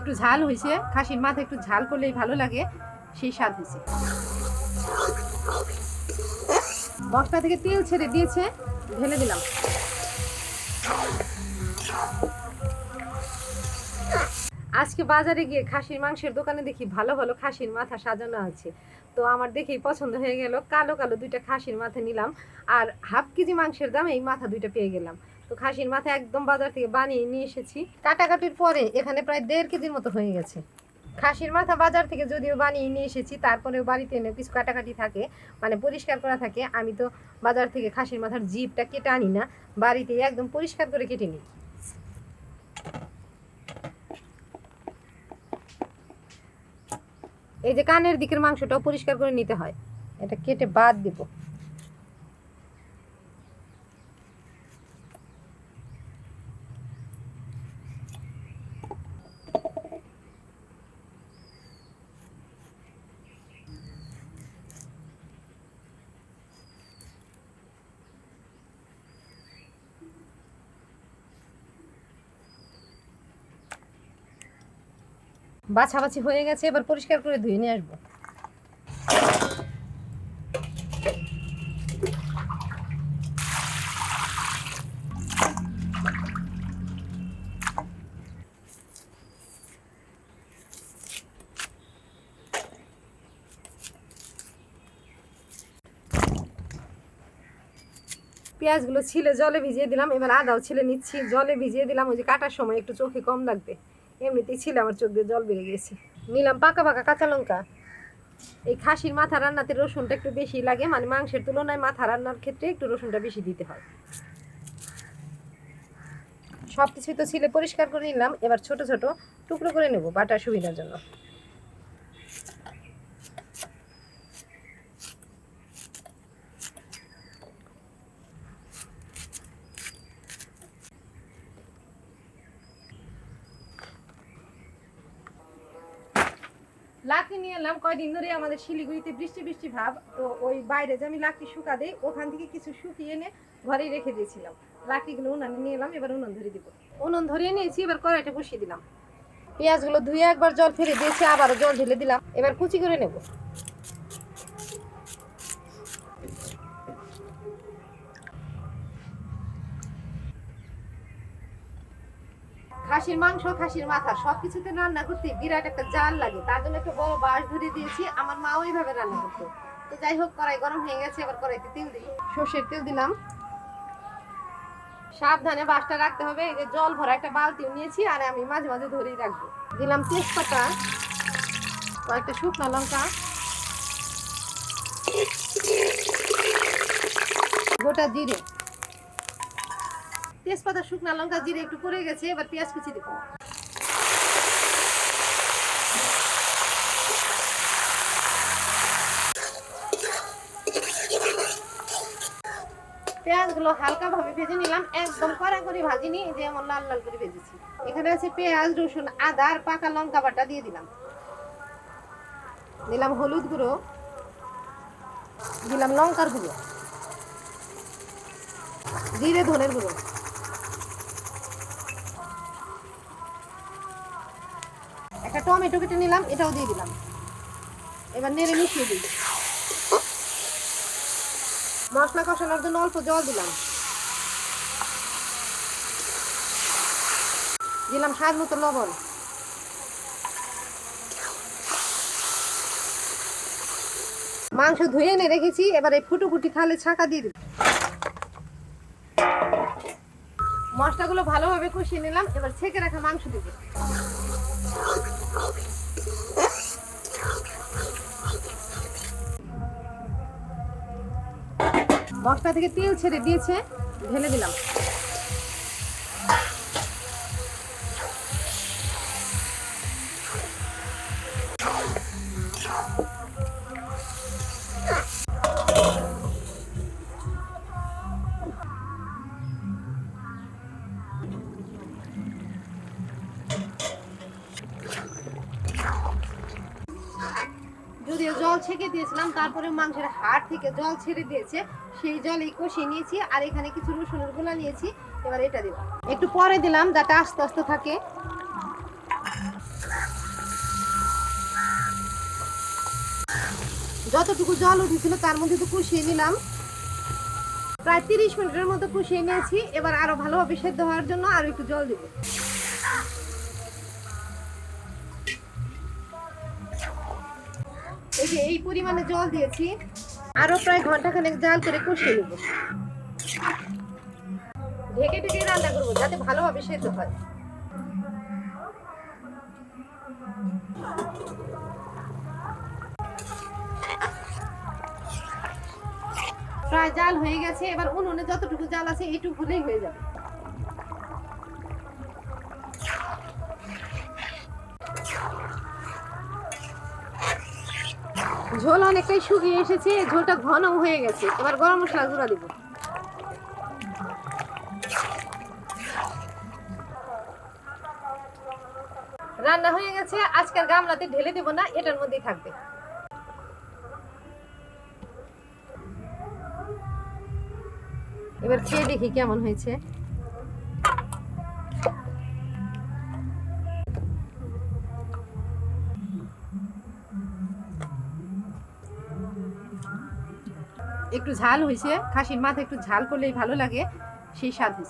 একটু ঝাল হয়েছে। খাসির মাথা একটু ঝাল করলেই ভালো লাগে, সেই স্বাদ হয়েছে। মশলা থেকে তেল ছেড়ে দিয়েছে, ঢেলে দিলাম। আজকে বাজারে গিয়ে খাসির মাংসের দোকানে দেখি ভালো ভালো খাসির মাথা সাজানো আছে। তো আমার দেখেই পছন্দ হয়ে গেল, কালো কালো দুইটা খাসির মাথা নিলাম, আর হাফ কেজি মাংসের দামে এই মাথা দুইটা পেয়ে গেলাম। তো খাসির মাথা একদম বাজার থেকে বানিয়ে নিয়ে এসেছি। কাটাকাটির পরে এখানে প্রায় দেড় কেজির মতো হয়ে গেছে। খাসির মাথা বাজার থেকে যদিও বানিয়ে নিয়ে এসেছি, তারপরেও বাড়িতে এনে কিছু কাটাকাটি থাকে মানে পরিষ্কার করা থাকে। আমি তো বাজার থেকে খাসির মাথার জিপটা কেটে আনি না, বাড়িতে একদম পরিষ্কার করে কেটে নিই। এই যে কানের দিকের মাংসটাও পরিষ্কার করে নিতে হয়। এটা কেটে বাদ দিব। বাছাবাছি হয়ে গেছে, এবার পরিষ্কার করে ধুয়ে নিয়ে আসব। পেঁয়াজগুলো ছিলে, জলে ভিজিয়ে দিলাম। এবার আদাও ছিলে নিচ্ছি, জলে ভিজিয়ে দিলাম। ওই যে কাটার সময় একটু চোখে কম লাগবে। এমনিতেই ছিল আমার চোখ দিয়ে জল বেড়ে গেছে। নিলাম পাকা পাকা কাঁচা লঙ্কা। এই খাসির মাথা রান্নাতে রসুনটা একটু বেশি লাগে মানে মাংসের তুলনায় মাথা রান্নার ক্ষেত্রে একটু রসুনটা বেশি দিতে হয়। সব কিছুই তো ছিলে পরিষ্কার করে নিলাম, এবার ছোট ছোট টুকরো করে নেব বাটার সুবিধার জন্য। লাকড়ি নিয়ে এলাম। কয়দিন ধরে আমাদের শিলিগুড়িতে বৃষ্টি বৃষ্টি ভাব। তো ওই বাইরে যে আমি লাকড়ি শুকা দিই, ওখান থেকে কিছু শুকিয়ে এনে ঘরেই রেখে দিয়েছিলাম। লাকড়িগুলো উনানে নিয়ে এলাম, এবার উনুন ধরে দিব। উনুন ধরিয়ে নিয়েছি, এবার কড়াইটা বসিয়ে দিলাম। পেঁয়াজগুলো ধুয়ে একবার জল ফেলে দিয়েছি, আবারও জল ঢেলে দিলাম। এবার কুচি করে নেব। খাসির মাংস, খাসির মাথা, সবকিছুতে রান্না করতে বিরাট একটা জাল লাগে। তার জন্য একটা বড় বাঁশ ধরে দিয়েছি। আমার মাও এইভাবে রান্না করতো। তো যাই হোক, কড়াই গরম হয়ে গেছে, এবার কড়াইতে তেল দিই সর্ষের তেল দিলাম। সাবধানে বাঁশটা রাখতে হবে। এই যে জল ভরা একটা বালতি নিয়েছি, আর আমি মাঝে মাঝে ধরেই রাখব। দিলাম তেজপাতা, কয়েকটা শুকনো লঙ্কা। গোটা জিরে। তেজপাতা, শুকনো লঙ্কা, জিরে একটু পড়ে গেছে, এবার পেঁয়াজ কুচি দেবো। পেঁয়াজগুলো হালকা ভাবে ভেজে নিলাম, একদম কড়া করে ভাজিনি, এই যে এমন লাল লাল করে ভেজেছি। এখানে আছে পেঁয়াজ, রসুন, আদা আর পাকা লঙ্কা বাটা দিয়ে দিলাম। দিলাম হলুদ গুঁড়ো, দিলাম লঙ্কার গুঁড়ো, জিরে ধনের গুঁড়ো। একটা টমেটো কেটে নিলাম, এটাও দিয়ে দিলাম। এবার নেড়ে মিশিয়ে দিই। মশলা কষানোর জন্য অল্প জল দিলাম। দিলাম স্বাদ মতো লবণ। মাংস ধুয়ে এনে রেখেছি, এবার এই ফুটো ফুটি থালে ছাকা দিয়ে দিই মশলাগুলো ভালোভাবে কষিয়ে নিলাম, এবার ছেঁকে রাখা মাংস দিব মশলা থেকে তেল ছেড়ে দিয়েছে ঢেলে দিলাম। দিয়ে জল ছেঁকে দিয়েছিলাম, তারপরে মাংসের হাড় থেকে জল ছেড়ে দিয়েছে, সেই জল এই কষে নিয়েছি, আর এখানে কিছু রসুনেরগুলা নিয়েছি, এবার এটা দিলাম। একটু পরে দিলাম, যাতে আস্তে আস্তে থাকে। যতটুকু জল উঠেছিল, তার মধ্যে তো কষিয়ে নিলাম। প্রায় তিরিশ মিনিটের মতো কষিয়ে নিয়েছি, এবার আরও ভালোভাবে সেদ্ধ হওয়ার জন্য আরও একটু জল দিব। এই যে এই পরিমাণে জল দিয়েছি প্রায় জাল করে কষিয়ে নেব। ঢেকে ঢেকে রান্না করব, যাতে ভালোভাবে হয়। প্রায় জাল হয়ে গেছে, এবার উনুনে যতটুকু জাল আছে, এইটুকু হলেই হয়ে যাবে। ঝোল অনেকটাই শুকিয়ে এসেছে, ঝোলটা ঘন হয়ে গেছে। এবার গরম মশলা গুঁড়া দিব। রান্না হয়ে গেছে, আজকের গামলাতে ঢেলে দেব না, এটার মধ্যেই থাকবে। এবার খেয়ে দেখি কেমন হয়েছে। একটু ঝাল হয়েছে। খাসির মাথা একটু ঝাল করলেই ভালো লাগে সেই স্বাদ হয়েছে।